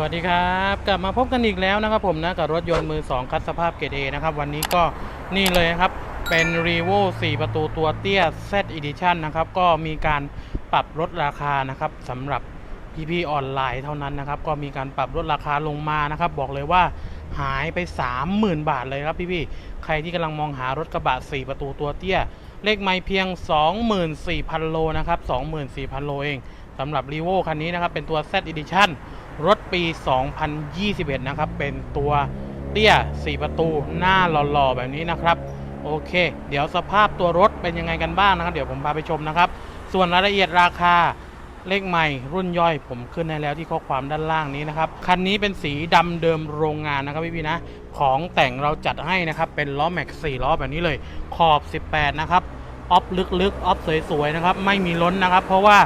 วัสดีครับกลับมาพบกันอีกแล้วนะครับผมนะกับรถยนต์มือ 2 คัดสภาพเกรดเอนะครับ วันนี้ก็นี่เลยครับ เป็น r e v o 4 ประตูตัวเตี้ย Z Edition นะครับ ก็มีการปรับลดราคานะครับสำหรับพี่ๆออนไลน์เท่านั้นนะครับ ก็มีการปรับลดราคาลงมานะครับ บอกเลยว่าหายไป 30,000 บาทเลยครับพี่ๆใครที่กำลังมองหารถกระบะ 4 ประตูตัวเตี้ย เลขไม่เพียง 24,000 โลนะครับ 24,000 โลเองสำหรับ r e v o คันนี้นะครับเป็นตัว Z Edition รถปี 2021 นะครับ เป็นตัวเตี้ย 4 ประตูหน้าหล่อๆ แบบนี้นะครับ โอเค เดี๋ยวสภาพตัวรถเป็นยังไงกันบ้างนะครับ เดี๋ยวผมพาไปชมนะครับ ส่วนรายละเอียดราคาเลขใหม่รุ่นย่อยผมขึ้นให้แล้วที่ข้อความด้านล่างนี้นะครับ คันนี้เป็นสีดำเดิมโรงงานนะครับพี่ๆนะ ของแต่งเราจัดให้นะครับ เป็นล้อแม็ก4ล้อแบบนี้เลยขอบ 18 นะครับ ออฟลึกๆ ออฟสวยๆ นะครับ ไม่มีล้นนะครับ เพราะว่า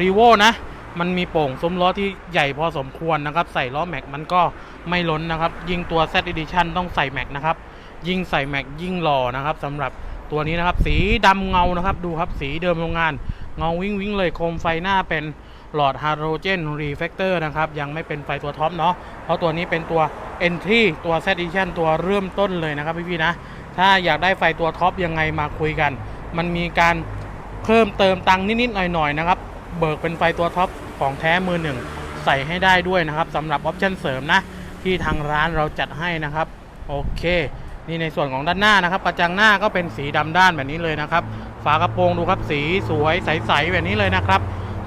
รีโวนะ มันมีโป่งซุ้มล้อที่ใหญ่พอสมควรนะครับ ใส่ล้อแม็กมันก็ไม่ล้นนะครับ ยิ่งตัว Z Edition ต้องใส่แม็กนะครับ ยิ่งใส่แม็กยิ่งหล่อนะครับสำหรับตัวนี้นะครับ สีดำเงานะครับ ดูครับสีเดิมโรงงาน เงาวิ่งวิ่งเลยโคมไฟหน้าเป็นหลอดฮาโลเจนรีเฟกเตอร์นะครับ ยังไม่เป็นไฟตัวท็อปเนาะเพราะตัวนี้เป็นตัว Entry ตัว Z Edition ตัวเริ่มต้นเลยนะครับพี่ๆนะ ถ้าอยากได้ไฟตัวท็อปยังไงมาคุยกัน มันมีการเพิ่มเติมตังค์นิดๆหน่อยๆนะครับ เบิกเป็นไฟตัวท็อปของแท้มือหนึ่งใส่ให้ได้ด้วยนะครับสำหรับออปชั่นเสริมนะ ที่ทางร้านเราจัดให้นะครับ โอเค นี่ในส่วนของด้านหน้านะครับกระจังหน้าก็เป็นสีดำด้านแบบนี้เลยนะครับ ฝากระโปรงดูครับสีสวยใสๆแบบนี้เลยนะครับ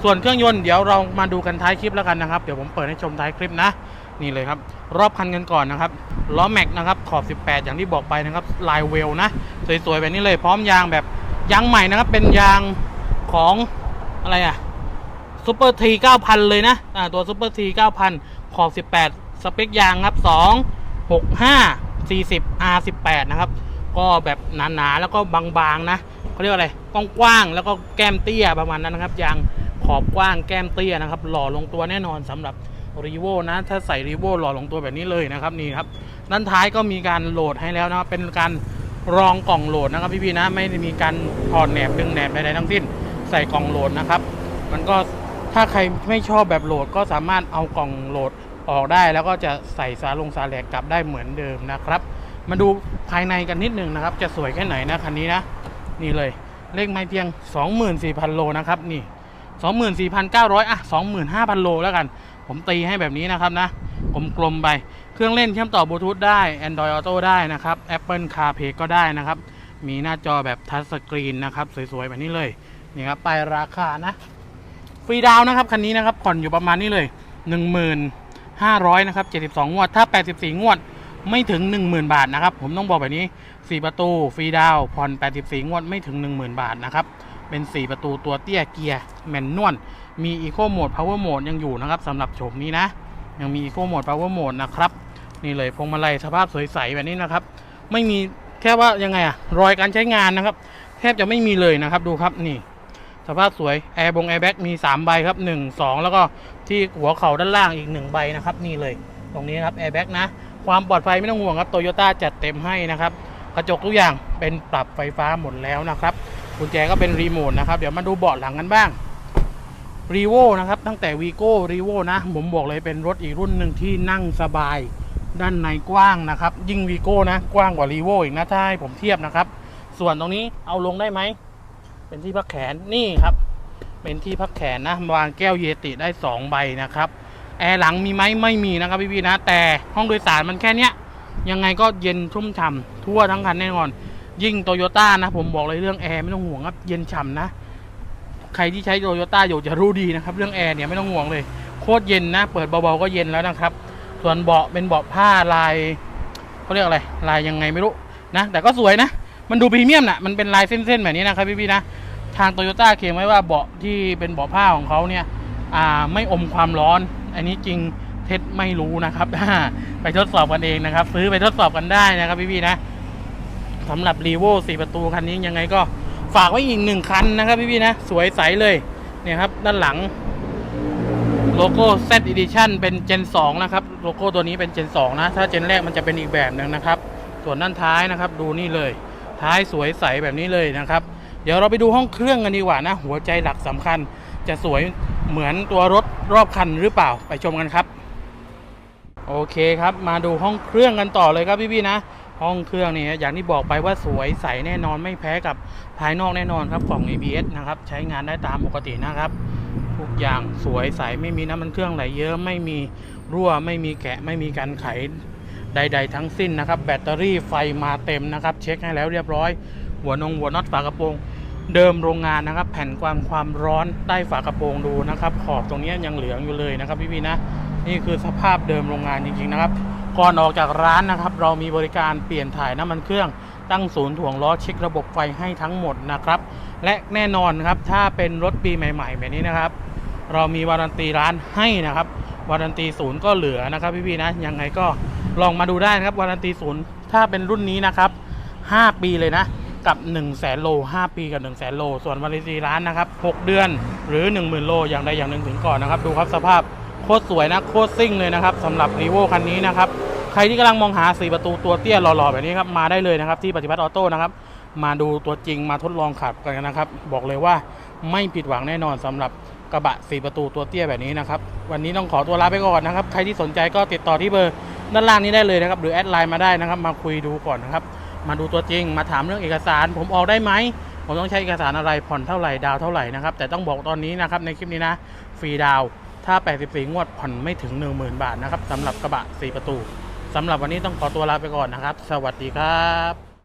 ส่วนเครื่องยนต์เดี๋ยวเรามาดูกันท้ายคลิปแล้วกันนะครับ เดี๋ยวผมเปิดให้ชมท้ายคลิปนะ นี่เลยครับ รอบคันกันก่อนนะครับล้อแม็กนะครับขอบ 18 อย่างที่บอกไปนะครับลายเวลนะ สวยๆแบบนี้เลยพร้อมยางแบบยางใหม่นะครับ เป็นยางของอะไรอะ ซูเปอร์ที9,000เลยนะอ่าตัวซูเปอร์ที9,000ขอบ18สเปคยางครับ2 6 5 40 R18 นะครับ ก็แบบหนาๆแล้วก็บางๆนะเขาเรียกว่าอะไรกว้างๆแล้วก็แก้มเตี้ยประมาณนั้นนะครับยางขอบกว้างแก้มเตี้ยนะครับ หล่อลงตัวแน่นอนสำหรับรีโวนะ ถ้าใส่รีโวหล่อลงตัวแบบนี้เลยนะครับนี่ครับด้านท้ายก็มีการโหลดให้แล้วนะครับเป็นการรองกล่องโหลดนะครับพี่ๆนะไม่มีการถอดแหนบดึงแหนบใดๆทั้งสิ้น ใส่กล่องโหลดนะครับ มันก็ ถ้าใครไม่ชอบแบบโหลดก็สามารถเอากล่องโหลดออกได้ แล้วก็จะใส่สาลงสาแหลกกลับได้เหมือนเดิมนะครับ มาดูภายในกันนิดนึงนะครับ จะสวยแค่ไหนนะคันนี้นะนี่เลยเลขไม่เพียง 24,000 โลนะครับนี่24,900อะ25,000 โลแล้วกัน ผมตีให้แบบนี้นะครับนะกลมๆไป เครื่องเล่นเชื่อมต่อบลูทูธได้ Android Auto ได้นะครับ Apple CarPlay ก็ได้นะครับ มีหน้าจอแบบทัชสกรีนนะครับ สวยๆ แบบนี้เลย นี่ครับไปายราคานะ ฟรีดาวนะครับคันนี้นะครับผ่อนอยู่ประมาณนี้เลย 1,500นะครับ72 งวด ถ้า 84 งวดไม่ถึง 10,000 บาทนะครับ ผมต้องบอกแบบนี้ 4 ประตูฟรีดาวผ่อน 84 งวดไม่ถึง 10,000 บาทนะครับ เป็น 4 ประตูตัวเตี้ยเกียร์แมนนวลมี Eco Mode Power Mode ยังอยู่นะครับสำหรับโฉมนี้นะ ยังมี Eco Mode Power Mode นะครับนี่เลยพวงมาลัยสภาพสวยใสแบบนี้นะครับ ไม่มีแค่ว่ายังไงอะรอยการใช้งานนะครับ แทบจะไม่มีเลยนะครับดูครับนี่ สภาพสวยแอร์บงแอร์แบ็กมี3ใบครับ 1 2 แล้วก็ที่หัวเข่าด้านล่างอีก 1 ใบนะครับ นี่เลย ตรงนี้นะครับแอร์แบ็กนะ ความปลอดภัยไม่ต้องห่วงครับโตโยต้าจัดเต็มให้นะครับ กระจกทุกอย่างเป็นปรับไฟฟ้าหมดแล้วนะครับกุญแจก็เป็นรีโมทนะครับ เดี๋ยวมาดูเบาะหลังกันบ้างรีโวนะครับ ตั้งแต่วีโก้รีโวนะ ผมบอกเลยเป็นรถอีกรุ่นหนึ่งที่นั่งสบาย ด้านในกว้างนะครับ ยิ่งวีโก้นะ กว้างกว่ารีโวอีกนะ ถ้าให้ผมเทียบนะครับ ส่วนตรงนี้เอาลงได้ไหม เป็นที่พักแขนนี่ครับ เป็นที่พักแขนนะวางแก้วเยติได้ 2 ใบนะครับแอร์หลังมีไหมไม่มีนะครับพี่ๆนะ แต่ห้องโดยสารมันแค่เนี้ยยังไงก็เย็นชุ่มฉ่ำทั่วทั้งคันแน่นอน ยิ่งโตโยต้านะ ผมบอกเลยเรื่องแอร์ไม่ต้องห่วงครับ เย็นฉ่ำนะ ใครที่ใช้โตโยต้าอยู่จะรู้ดีนะครับ เรื่องแอร์เนี่ยไม่ต้องห่วงเลยโคตรเย็นนะ เปิดเบาๆก็เย็นแล้วนะครับ ส่วนเบาะเป็นเบาะผ้าลายเขาเรียกอะไรลายยังไงไม่รู้นะ แต่ก็สวยนะ มันดูพรีเมียมนะมันเป็นลายเส้นๆแบบนี้นะครับพี่ๆนะ ทางโตโยต้าเขียนไว้ว่าเบาะที่เป็นเบาะผ้าของเขาเนี่ยอ่าไม่อมความร้อน อันนี้จริงเท็จไม่รู้นะครับ ไปทดสอบกันเองนะครับ ซื้อไปทดสอบกันได้นะครับพี่ๆนะสำหรับรีโว่สี่ประตูคันนี้ยังไงก็ฝากไว้อีกหนึ่งคันนะครับพี่ๆนะ สวยใสเลยเนี่ยครับ ด้านหลังโลโก้ Z Edition เป็น Gen 2 นะครับ โลโก้ตัวนี้เป็น Gen 2 นะ ถ้า Gen แรกมันจะเป็นอีกแบบหนึ่งนะครับ ส่วนด้านท้ายนะครับ ดูนี่เลย ท้ายสวยใสแบบนี้เลยนะครับ เดี๋ยวเราไปดูห้องเครื่องกันดีกว่านะ หัวใจหลักสำคัญ จะสวยเหมือนตัวรถรอบคันหรือเปล่าไปชมกันครับ โอเคครับมาดูห้องเครื่องกันต่อเลยครับพี่ๆนะ ห้องเครื่องนี่อย่างที่บอกไปว่าสวยใสแน่นอนไม่แพ้กับภายนอกแน่นอนครับกล่อง ABS นะครับใช้งานได้ตามปกตินะครับทุกอย่างสวยใสไม่มีน้ำมันเครื่องไหลเยอะไม่มีรั่วไม่มีแกะไม่มีการไขใด ๆ ทั้งสิ้นนะครับ แบตเตอรี่ไฟมาเต็มนะครับ เช็คให้แล้วเรียบร้อย หัวนงหัวน็อตฝากระโปรง เดิมโรงงานนะครับ แผ่นความความร้อนใต้ฝากระโปรงดูนะครับ ขอบตรงนี้ยังเหลืองอยู่เลยนะครับพี่ๆนะนี่คือสภาพเดิมโรงงานจริงๆนะครับก่อนออกจากร้านนะครับ เรามีบริการเปลี่ยนถ่ายน้ำมันเครื่องตั้งศูนย์ถ่วงล้อเช็คระบบไฟให้ทั้งหมดนะครับ และแน่นอนครับถ้าเป็นรถปีใหม่ ๆ แบบนี้นะครับ เรามีวารันตีร้านให้นะครับวารันตีศูนย์ก็เหลือนะครับพี่ๆนะยังไงก็ลองมาดูได้นะครับวารันตีศูนย์ถ้าเป็นรุ่นนี้นะครับ 5 ปีเลยนะ กับ1 0 0 0 0แสนโล 5 ปีกับ1 0 0 0 0แสนโล ส่วนวารันตีร้านนะครับ 6 เดือนหรือ 10,000 โล อย่างใดอย่างหนึ่งถึงก่อนนะครับ ดูครับสภาพโคตรสวยนะโคตรซิ่งเลยนะครับสำหรับรีโวคันนี้นะครับ ใครที่กำลังมองหา4ประตูตัวเตี้ยหล่อๆแบบนี้ครับมาได้เลยนะครับที่ปฏิบัติออโต้นะครับมาดูตัวจริงมาทดลองขับกันนะครับ บอกเลยว่าไม่ผิดหวังแน่นอนสำหรับกระบะ 4 ประตูตัวเตี้ยแบบนี้นะครับ วันนี้ต้องขอตัวลาไปก่อนนะครับ ใครที่สนใจก็ติดต่อที่เบอร์ด้านล่างนี้ได้เลยนะครับ หรือแอดไลน์มาได้นะครับ มาคุยดูก่อนนะครับ มาดูตัวจริง มาถามเรื่องเอกสาร ผมออกได้ไหม ผมต้องใช้เอกสารอะไรผ่อนเท่าไหร่ดาวเท่าไหร่นะครับ แต่ต้องบอกตอนนี้นะครับในคลิปนี้นะฟรีดาวถ้า 84 งวดผ่อนไม่ถึง 10,000 บาทนะครับสำหรับกระบะ 4 ประตูสำหรับวันนี้ต้องขอตัวลาไปก่อนนะครับ สวัสดีครับ